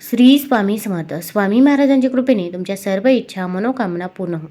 श्री स्वामी समर्थ. स्वामी महाराजांच्या कृपेने तुमच्या सर्व इच्छा मनोकामना पूर्ण हो.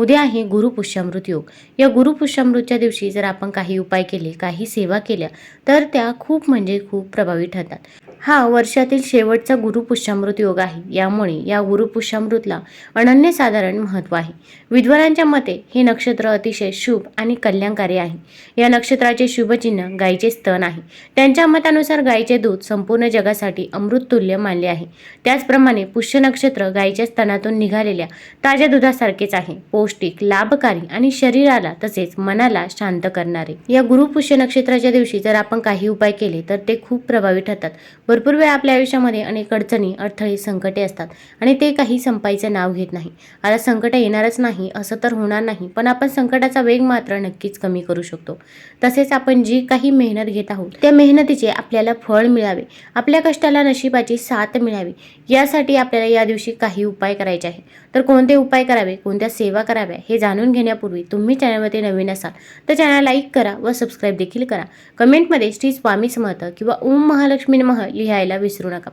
उद्या आहे गुरुपुष्यामृत योग. या गुरुपुष्यामृतच्या दिवशी जर आपण काही उपाय केले काही सेवा केल्या तर त्या खूप म्हणजे खूप प्रभावी ठरतात. हा वर्षातील शेवटचा गुरुपुष्यामृत योग आहे. यामुळे या गुरुपुष्यामृतला अनन्यसाधारण महत्त्व आहे. विद्वानांच्या मते हे नक्षत्र अतिशय शुभ आणि कल्याणकारी आहे. या नक्षत्राचे शुभचिन्ह गायीचे स्तन आहे. त्यांच्या मतानुसार गायीचे दूध संपूर्ण जगासाठी अमृततुल्य मानले आहे. त्याचप्रमाणे पुष्य नक्षत्र गायीच्या स्तनातून निघालेल्या ताज्या दुधासारखेच आहे. पौष्टिक लाभकारी आणि शरीराला तसेच मनाला शांत करणारे. या गुरुपुष्य नक्षत्राच्या दिवशी जर आपण काही उपाय केले तर ते खूप प्रभावी ठरतात. भरपूर वेळा आपल्या आयुष्यामध्ये अनेक अडचणी अडथळे संकटे असतात आणि ते काही संपायचं नाव घेत नाही. आता संकट येणारच नाही असं तर होणार नाही पण आपण संकटाचा वेग मात्र नक्कीच कमी करू शकतो. तसेच आपण जी काही मेहनत घेत आहोत त्या मेहनतीचे आपल्याला फळ मिळावे. आपल्या कष्टाला नशिबाची साथ मिळावी. यासाठी आपल्याला या दिवशी काही उपाय करायचे आहे तर कोणते उपाय करावे? कोणत्या सेवा कराव्या? हे जाणून घेण्यापूर्वी तुम्ही चॅनलमध्ये नवीन असाल तर चॅनल लाईक करा व सबस्क्राईब देखील करा. कमेंटमध्ये श्री स्वामी समर्थ किंवा ओम महालक्ष्मी नमः लिहायला विसरू नका.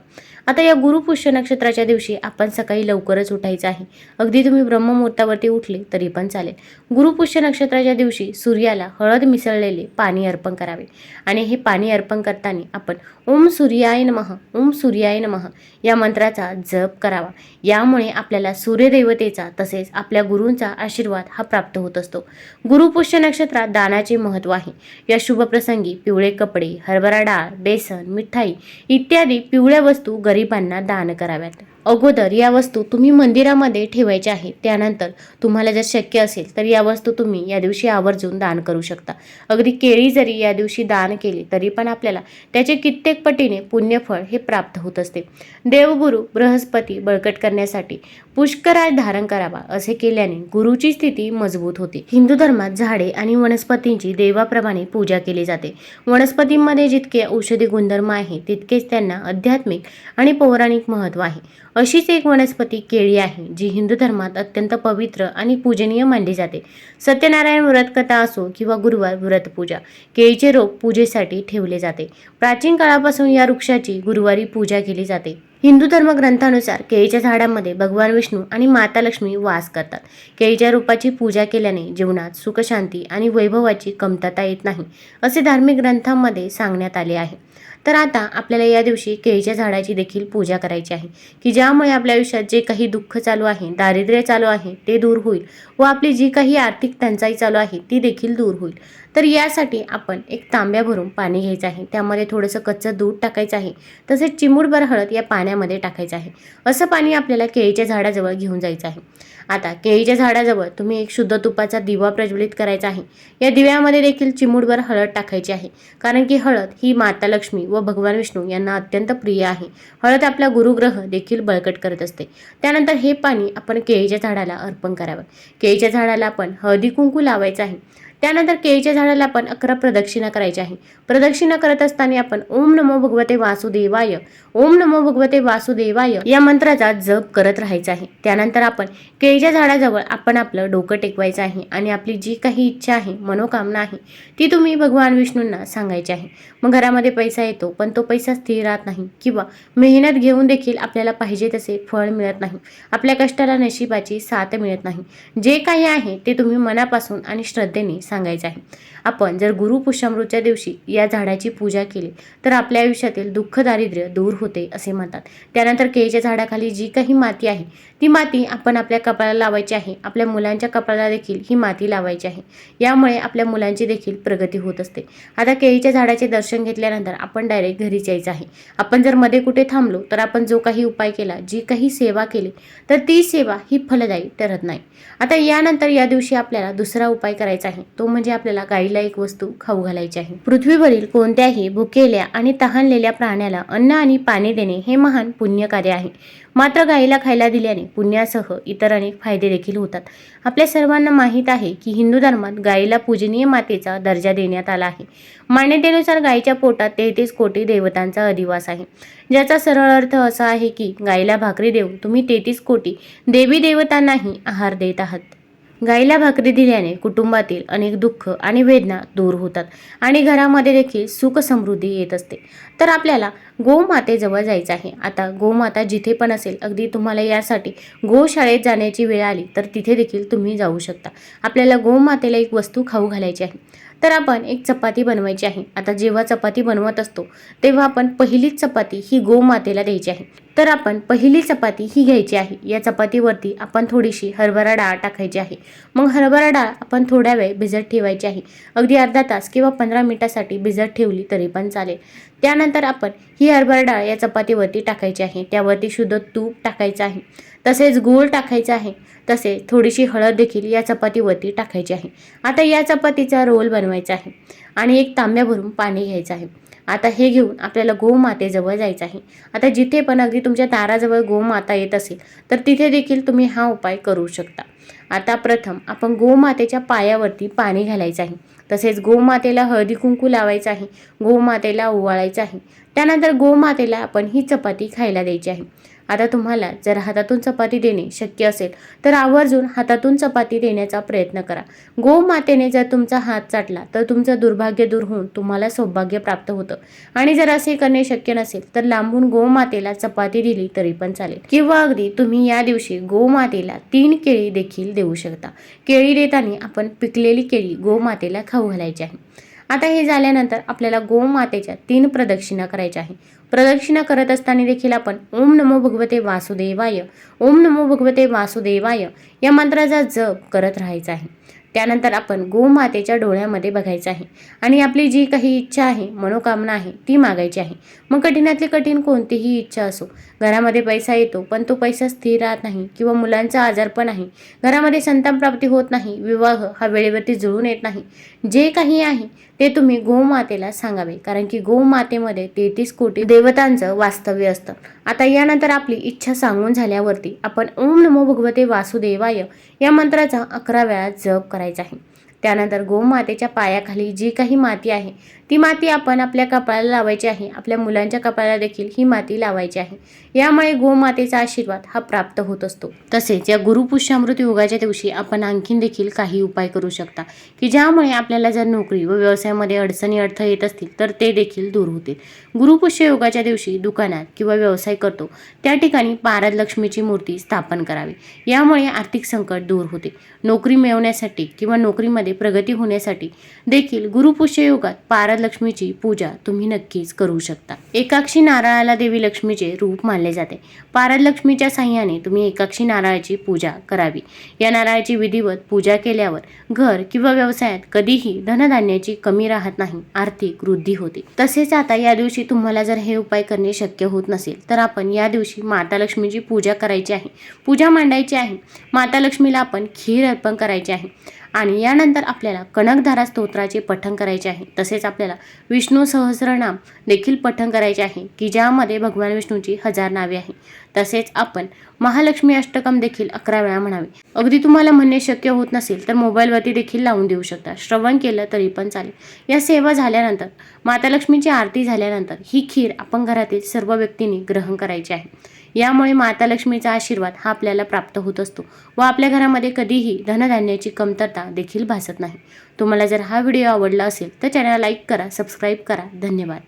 आता या गुरुपुष्य नक्षत्राच्या दिवशी आपण सकाळी लवकरच उठायचं आहे. अगदी तुम्ही ब्रह्ममुहूर्तावरती उठले तरी पण चालेल. गुरुपुष्य नक्षत्राच्या दिवशी सूर्याला हळद मिसळलेले पाणी अर्पण करावे. आणि हे पाणी अर्पण करताना आपण ओम सूर्याय नमः ओम सूर्याय नमः या मंत्राचा जप करावा. यामुळे आपल्याला सूर्यदेवतेचा तसेच आपल्या गुरूंचा आशीर्वाद हा प्राप्त होत असतो. गुरुपुष्य नक्षत्रात दानाचे महत्त्व आहे. या शुभप्रसंगी पिवळे कपडे हरभरा डाळ बेसन मिठाई इत्यादी पिवळ्या वस्तू गरिबांना दान कराव्यात. अगोदर या वस्तू तुम्ही मंदिरामध्ये ठेवायच्या आहेत. त्यानंतर तुम्हाला जर शक्य असेल तर या वस्तू तुम्ही या दिवशी आवर्जून दान करू शकता. अगदी केळी जरी या दिवशी दान केली तरी पण आपल्याला त्याचे कित्येक पटीने पुण्यफळ हे प्राप्त होत असते. देवगुरु बृहस्पती बळकट करण्यासाठी पुष्कराज धारण करावा असे केल्याने गुरुची स्थिती मजबूत होते. हिंदू धर्मात झाडे आणि वनस्पतींची देवाप्रमाणे पूजा केली जाते. वनस्पतींमध्ये जितके औषधी गुणधर्म आहे तितकेच त्यांना आध्यात्मिक आणि पौराणिक महत्त्व आहे. अशीच एक वनस्पती केळी आहे जी हिंदू धर्मात अत्यंत पवित्र आणि पूजनीय मानली जाते. सत्यनारायण व्रत कथा असो किंवा गुरुवार व्रत पूजा केळीचे रोप पूजेसाठी ठेवले जाते. प्राचीन काळापासून या वृक्षाची गुरुवारी पूजा केली जाते. हिंदू धर्मग्रंथानुसार केळीच्या झाडामध्ये भगवान विष्णू आणि माता लक्ष्मी वास करतात. केळीच्या रूपाची पूजा केल्याने जीवनात सुखशांती आणि वैभवाची कमतरता येत नाही असे धार्मिक ग्रंथांमध्ये सांगण्यात आले आहे. तर आता आपल्याला या दिवशी केळीच्या झाडाची देखील पूजा करायची आहे. की ज्यामुळे आपल्या आयुष्यात जे काही दुःख चालू आहे दारिद्र्य चालू आहे ते दूर होईल व आपली जी काही आर्थिक टंचाई चालू आहे ती देखील दूर होईल. तर यासाठी आपण एक तांब्या भरून पाणी घ्यायचं आहे. त्यामध्ये थोडंसं कच्चं दूध टाकायचं आहे. तसेच चिमूटभर हळद या पाण्यामध्ये टाकायचं आहे. असं पाणी आपल्याला केळीच्या झाडाजवळ घेऊन जायचं आहे. आता केळीच्या झाडाजवळ तुम्ही एक शुद्ध तुपाचा दिवा प्रज्वलित करायचा आहे. या दिव्यामध्ये देखील चिमूटभर हळद टाकायची आहे. कारण की हळद ही माता लक्ष्मी व भगवान विष्णू यांना अत्यंत प्रिय आहे. हळद आपला गुरुग्रह देखील बळकट करत असते. त्यानंतर हे पाणी आपण केळीच्या झाडाला अर्पण करावं. केळीच्या झाडाला आपण हळदी कुंकू लावायचं आहे. त्यानंतर केळीच्या झाडाला आपण अकरा प्रदक्षिणा करायची आहे. प्रदक्षिणा करत असताना आपण ओम नमो भगवते वासुदेवाय ओम नमो भगवते वासुदेवाय या मंत्राचा जप करत राहायचा आहे. त्यानंतर आपण केळीच्या झाडाजवळ आपण आपलं डोकं टेकवायचं आहे आणि आपली जी काही इच्छा आहे मनोकामना आहे ती तुम्ही भगवान विष्णूंना सांगायची आहे. मग घरामध्ये पैसा येतो पण तो पैसा स्थिर राहत नाही. किंवा मेहनत घेऊन देखील आपल्याला पाहिजे तसे फळ मिळत नाही. आपल्या कष्टाला नशिबाची साथ मिळत नाही. जे काही आहे ते तुम्ही मनापासून आणि श्रद्धेने सांगायचं आहे. आपण जर गुरुपुष्यामृतच्या दिवशी या झाडाची पूजा केली तर आपल्या आयुष्यातील दुःख दारिद्र्य दूर होते असे म्हणतात. त्यानंतर केळीच्या झाडाखाली जी काही माती आहे ती माती आपण आपल्या कपाळाला लावायची आहे. आपल्या मुलांच्या कपाळाला देखील ही माती लावायची आहे. यामुळे आपल्या मुलांची देखील प्रगती होत असते. आता केळीच्या झाडाचे दर्शन घेतल्यानंतर आपण डायरेक्ट घरी जायचं आहे. आपण जर मध्ये कुठे थांबलो तर आपण जो काही उपाय केला जी काही सेवा केली तर ती सेवा ही फलदायी ठरत नाही. आता यानंतर या दिवशी आपल्याला दुसरा उपाय करायचा आहे. तो म्हणजे आपल्याला गाईला एक वस्तू खाऊ घालायची आहे. पृथ्वीवरील कोणत्याही भुकेल्या आणि तहानलेल्या प्राण्याला अन्न आणि पाणी देणे हे महान पुण्य कार्य आहे. मात्र गाईला खायला दिल्याने पुण्यासह इतर अनेक फायदे देखील होतात. आपल्या सर्वांना माहीत आहे की हिंदू धर्मात गाईला पूजनीय मातेचा दर्जा देण्यात आला आहे. मान्यतेनुसार गायीच्या पोटात तेहतीस कोटी देवतांचा अधिवास आहे. ज्याचा सरळ अर्थ असा आहे की गाईला भाकरी देऊन तुम्ही तेहतीस कोटी देवी देवतांनाही आहार देत आहात. गाईला भाकरी दिल्याने कुटुंबातील अनेक दुःख आणि वेदना दूर होतात आणि घरामध्ये देखील सुख समृद्धी येत असते. तर आपल्याला गोमातेजवळ जायचं आहे. आता गोमाता जिथे पण असेल अगदी तुम्हाला यासाठी गोशाळेत जाण्याची वेळ आली तर तिथे देखील तुम्ही जाऊ शकता. आपल्याला गोमातेला एक वस्तू खाऊ घालायची आहे. तर आपण एक चपाती बनवायची आहे. आता जेव्हा चपाती बनवत असतो तेव्हा आपण पहिलीच चपाती ही गोमातेला द्यायची आहे. तर आपण पहिली चपाती ही घ्यायची आहे. या चपातीवरती आपण थोडीशी हरभरा डाळ टाकायची आहे. मग हरभरा डाळ आपण थोड्या वेळ भिजत ठेवायची आहे. अगदी अर्धा तास किंवा पंधरा मिनिटासाठी भिजत ठेवली तरी पण चालेल. त्यानंतर आपण ही हरभरा डाळ या चपातीवरती टाकायची आहे. त्यावरती शुद्ध तूप टाकायचं आहे. तसेच गूळ टाकायचा आहे. तसेच थोडीशी हळद देखील या चपातीवरती टाकायची आहे. आता या चपातीचा रोल बनवायचा आहे. आणि एक तांब्या भरून पाणी घ्यायचं आहे. आता हे घेऊन आपल्याला गोमातेजवळ जायचं आहे. आता जिथे पण अगदी तुमच्या दाराजवळ गोमाता येत असेल तर तिथे देखील तुम्ही हा उपाय करू शकता. आता प्रथम आपण गोमातेच्या पायावरती पाणी घालायचं आहे. तसेच गोमातेला हळदी कुंकू लावायचं आहे गोमातेला ओवाळायचं आहे. त्यानंतर गोमातेला आपण ही चपाती खायला द्यायची आहे. आता तुम्हाला जर हातातून चपाती देणे शक्य असेल तर आवर्जून हातातून चपाती देण्याचा प्रयत्न करा. गोमातेने जर तुमचा हात चाटला तर तुमचं दुर्भाग्य दूर होऊन तुम्हाला सौभाग्य प्राप्त होतं. आणि जर असे करणे शक्य नसेल तर लांबून गोमातेला चपाती दिली तरी पण चालेल. किंवा अगदी तुम्ही या दिवशी गोमातेला तीन केळी देखील देऊ शकता. केळी देताना आपण पिकलेली केळी गोमातेला खाऊ घालायची आहे. आता हे झाल्यानंतर आपल्याला गोमातेच्या तीन प्रदक्षिणा करायच्या आहे प्रदक्षिणा करत असताना देखील आपण ओम नमो भगवते वासुदेवाय ओम नमो भगवते वासुदेवाय या मंत्राचा जप करत राहायचा आहे. त्यानंतर आपण गोमातेच्या डोळ्यामध्ये बघायचं आहे. आणि आपली जी काही इच्छा आहे मनोकामना आहे ती मागायची आहे. मग कठीणातली कठीण कोणतीही इच्छा असो घरामध्ये पैसा येतो पण तो पैसा स्थिर राहत नाही किंवा मुलांचा आजार पण आहे. घरामध्ये संतानप्राप्ती होत नाही विवाह हा वेळेवरती जुळून येत नाही. जे काही आहे ते तुम्ही गोमातेला सांगावे. कारण की गोमातेमध्ये तेहतीस कोटी देवतांचं वास्तव्य असतं. आता यानंतर आपली इच्छा सांगून झाल्यावरती आपण ओम नमो भगवते वासुदेवाय या मंत्राचा अकरा वेळा जप करायचा आहे. त्यानंतर गोमातेच्या पायाखाली जी काही माती आहे ती माती आपण आपल्या कपाळाला लावायची आहे. आपल्या मुलांच्या कपाळाला देखील ही माती लावायची आहे. यामुळे गोमातेचा आशीर्वाद हा प्राप्त होत असतो. तसेच या गुरुपुष्यामृत योगाच्या दिवशी आपण आणखीन देखील काही उपाय करू शकता की ज्यामुळे आपल्याला जर नोकरी व व्यवसायामध्ये अडचणी अडथळे येत असतील तर ते देखील दूर होतील. गुरुपुष्य योगाच्या दिवशी दुकानात किंवा व्यवसाय करतो त्या ठिकाणी पारद लक्ष्मीची मूर्ती स्थापन करावी. यामुळे आर्थिक संकट दूर होते. नोकरी मिळवण्यासाठी किंवा नोकरीमध्ये प्रगती होण्यासाठी देखील गुरुपुष्य योगात पारदलक्ष्मीची पूजा तुम्ही नक्कीच करू शकता. एकाक्षी नारळाला देवी लक्ष्मीचे रूप मानले जाते. पारदलक्ष्मीच्या साह्याने तुम्ही एकाक्षी नारळाची पूजा करावी. या नारळाची विधिवत पूजा केल्यावर घर किंवा व्यवसायात कधीही धनधान्याची कमी राहत नाही आर्थिक वृद्धी होते. तसेच आता या दिवशी तुम्हाला जर हे उपाय करणे शक्य होत नसेल तर आपण या दिवशी माता लक्ष्मीची पूजा करायची आहे. पूजा मांडायची आहे. माता लक्ष्मीला आपण खीर अर्पण करायची आहे. आणि यानंतर आपल्याला कणकधारा स्तोत्राचे पठण करायचे आहे. तसेच आपल्याला विष्णू सहस्रनाम देखील पठण करायचे आहे की ज्यामध्ये भगवान विष्णूची हजार नावे आहे तसेच आपण महालक्ष्मी अष्टकम देखील अकरा वेळा म्हणावे. अगदी तुम्हाला म्हणणे शक्य होत नसेल तर मोबाईलवरती देखील लावून देऊ शकता. श्रवण केलं तरी पण चालेल. या सेवा झाल्यानंतर माता लक्ष्मीची आरती झाल्यानंतर ही खीर आपण घरातील सर्व व्यक्तींनी ग्रहण करायची आहे. यामुळे माता लक्ष्मीचा आशीर्वाद हा आपल्याला प्राप्त होत असतो व आपल्या घरामध्ये कधीही धनधान्याची कमतरता देखील भासत नाही. तुम्हाला जर हा व्हिडिओ आवडला असेल तर चॅनल लाईक करा सबस्क्राईब करा. धन्यवाद.